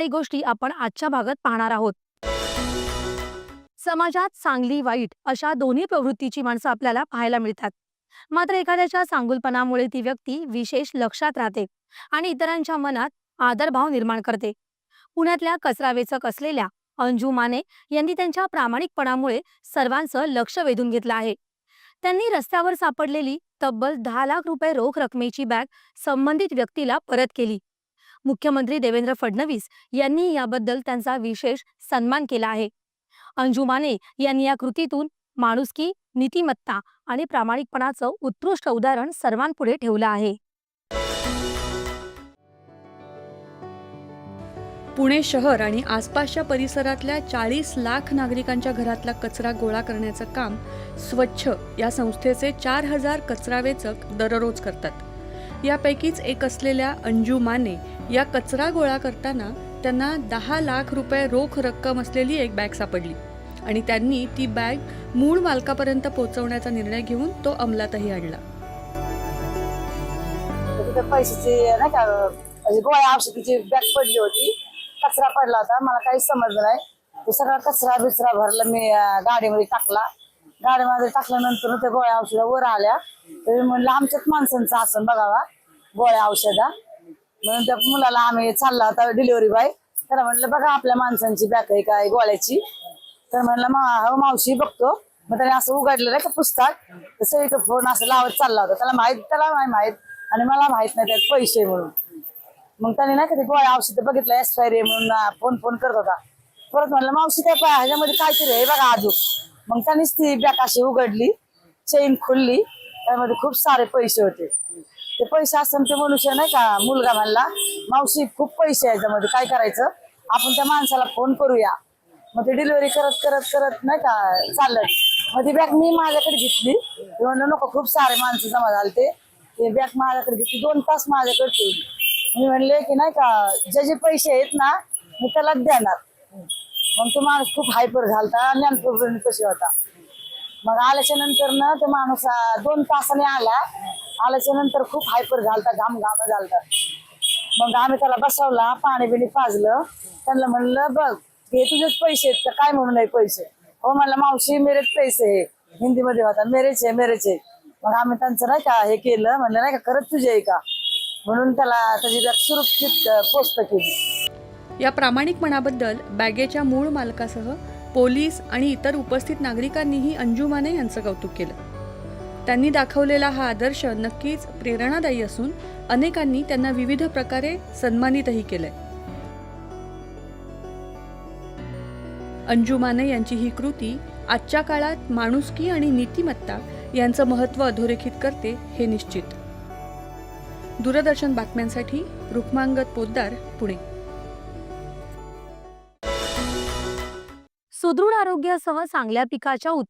काही गोष्टी आपण आजच्या भागात पाहणार आहोत. समाजात चांगली वाईट अशा दोन्ही प्रवृत्तीची माणसं आपल्याला पाहायला मिळतात. मात्र एखाद्याच्या चांगुलपणामुळे ती व्यक्ती विशेष लक्षात राहते आणि इतरांच्या मनात आदरभाव निर्माण करते. पुण्यातल्या कचरा वेचक असलेल्या अंजू माने यांनी त्यांच्या प्रामाणिकपणामुळे सर्वांचं लक्ष वेधून घेतलं आहे. त्यांनी रस्त्यावर सापडलेली तब्बल दहा लाख रुपये रोख रकमेची बॅग संबंधित व्यक्तीला परत केली. मुख्यमंत्री देवेंद्र फडणवीस यांनी याबद्दल त्यांचा विशेष सन्मान केला आहे. अंजू माने यांनी या कृतीतून माणुसकी नीतिमत्ता आणि प्रामाणिकपणाचं उत्कृष्ट उदाहरण सर्वांपुढे ठेवलं आहे. पुणे शहर आणि आसपासच्या परिसरातल्या चाळीस लाख नागरिकांच्या घरातला कचरा गोळा करण्याचं काम स्वच्छ या संस्थेचे चार हजार कचरा वेचक दररोज करतात. यापैकीच एक असलेल्या अंजू माने या कचरा गोळा करताना त्यांना दहा लाख रुपये रोख रक्कम असलेली एक बॅग सापडली. आणि त्यांनी ती बॅग मूळ मालकापर्यंत पोहोचवण्याचा निर्णय घेऊन तो अंमलातही आणला. तिथे पैशाची नाही का म्हणजे गोळ्या औषधीची बॅग पडली होती. कचरा पडला होता. मला काहीच समजलं नाही. तो सगळा कचरा बिचरा भरला. मी गाडीमध्ये टाकला. गाडीमध्ये टाकल्यानंतर त्या गोळ्या औषधा वर आल्या. तर म्हणलं आमच्याच माणसांचं असं बघावा गोळ्या औषधा. म्हणून त्या मुलाला आम्ही चालला होता डिलिव्हरी बाय तर म्हटलं बघा आपल्या माणसांची बॅक आहे काय गोळ्याची. तर म्हणलं मा हो मावशी बघतो. मग त्याने असं उघडलेलं का पुस्तक? तर सगळीकडे फोन असं लावत चालला होता. त्याला माहीत त्याला नाही माहीत आणि मला माहीत नाही त्यात पैसे म्हणून. मग त्याने नाही कधी गोळ्या औषध बघितलं एक्सपायरी म्हणून फोन फोन करत होता. परत म्हणलं मावशी त्या ह्याच्यामध्ये काहीतरी आहे बघा अजून. मग त्यानेच ती बॅक अशी उघडली चेन खुलली. त्यामध्ये खूप सारे पैसे होते. ते पैसे असं ते मनुष्य नाही का मुलगा म्हणला मावशी खूप पैसे आहे याच्यामध्ये काय करायचं? आपण त्या माणसाला फोन करूया. मग ते डिलिव्हरी करत करत करत नाही का चाललं. मग ती बॅग मी माझ्याकडे घेतली. म्हणलं नको खूप सारे माणसं जमा झाले ते. ते बॅग माझ्याकडे घेतली. दोन तास माझ्याकडे ठेवली. मी म्हणले की नाही का जे जे पैसे आहेत ना मी त्यालाच देणार. मग तो माणूस खूप हायपर झालता ज्ञानप्रबोधन कशी होता. मग आल्याच्यानंतर ना ते माणूस दोन तासाने आला. आल्याच्यानंतर खूप हायपर झालता घाम घाम झालता. मग आम्ही त्याला बसवला पाणी बिणी पाजलं. त्यांना म्हणलं बघ हे तुझेच पैसे आहेत तर काय म्हणून पैसे? हो म्हणलं मावशी मेरेच पैसे हे. हिंदीमध्ये होता मेरेच आहे मेरेच आहे मग आम्ही त्यांचं नाही का हे केलं म्हणलं नाही का खरंच तुझे आहे का? म्हणून त्याला त्याची सुरक्षित पोस्ट केली. या प्रामाणिकपणाबद्दल बॅगेच्या मूळ मालकासह पोलीस आणि इतर उपस्थित नागरिकांनीही अंजुमाने यांचं कौतुक केलं. त्यांनी दाखवलेला हा आदर्श नक्कीच प्रेरणादायी असून अनेकांनी त्यांना विविध प्रकारे सन्मानितही केलंय. अंजू माने यांची ही कृती आजच्या काळात माणुसकी आणि नीतिमत्ता यांचं महत्त्व अधोरेखित करते हे निश्चित. दूरदर्शन बातम्यांसाठी रुक्मांगत पोद्दार पुणे. सुदृढ आरोग्यासह चांगल्या पिकाच्या उत्पादन